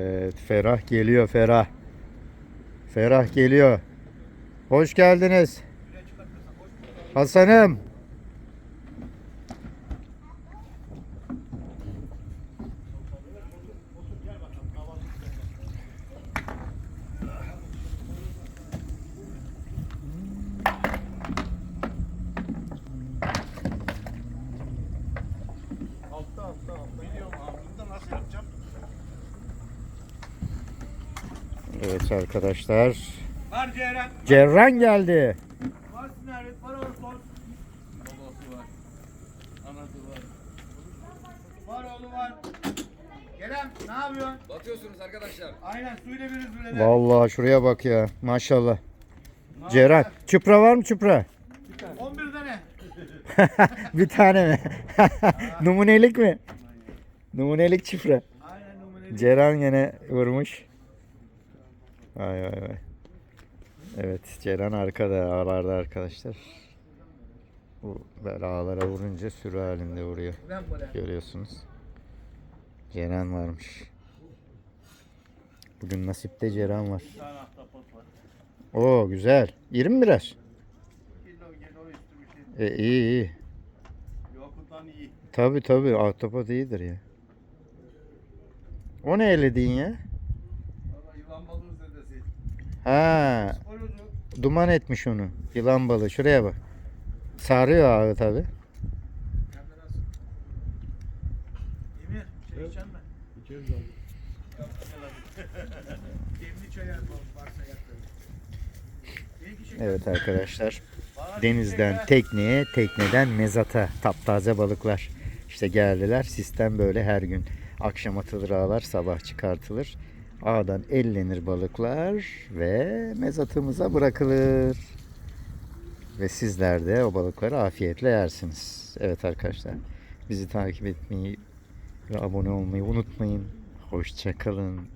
Evet, Ferah geliyor Ferah. Ferah geliyor. Hoş geldiniz. Hasan'ım. Altta altta altta. Biliyorum Evet arkadaşlar. Var Ceyran. Cerran geldi. Var Sinaret. Var Orson. Babası var. Anası var. Var oğlu var. Kerem ne yapıyorsun? Batıyorsunuz arkadaşlar. Aynen suyla biriz bile. Vallahi şuraya bak ya. Maşallah. Cerran. Çupra var mı çupra? 11 tane. bir tane mi? Numunelik mi? Numunelik çupra. Aynen numarayı. Ceren yine vurmuş. Vay vay vay. Evet Ceren arkada ağlarda arkadaşlar. Bu böyle ağlara vurunca sürü halinde vuruyor. Görüyorsunuz. Ceren varmış. Bugün nasipte Ceren var. Oo güzel. 20 biraz. Kilo kilo üstü bir şey. E, iyi iyi. Tabi tabi ahtapot iyidir ya. O ne elediğin ya? Valla yılan balığı zedesi. Ha. Duman etmiş onu. Yılan balığı. Şuraya bak. Sarıyor ağı tabi. Evet arkadaşlar. Denizden tekneye, tekneden mezata. Taptaze balıklar. İşte geldiler. Sistem böyle her gün. Akşam atılır ağlar, sabah çıkartılır. Ağdan ellenir balıklar ve mezatımıza bırakılır. Ve sizler de o balıkları afiyetle yersiniz. Evet arkadaşlar. Bizi takip etmeyi ve abone olmayı unutmayın. Hoşçakalın.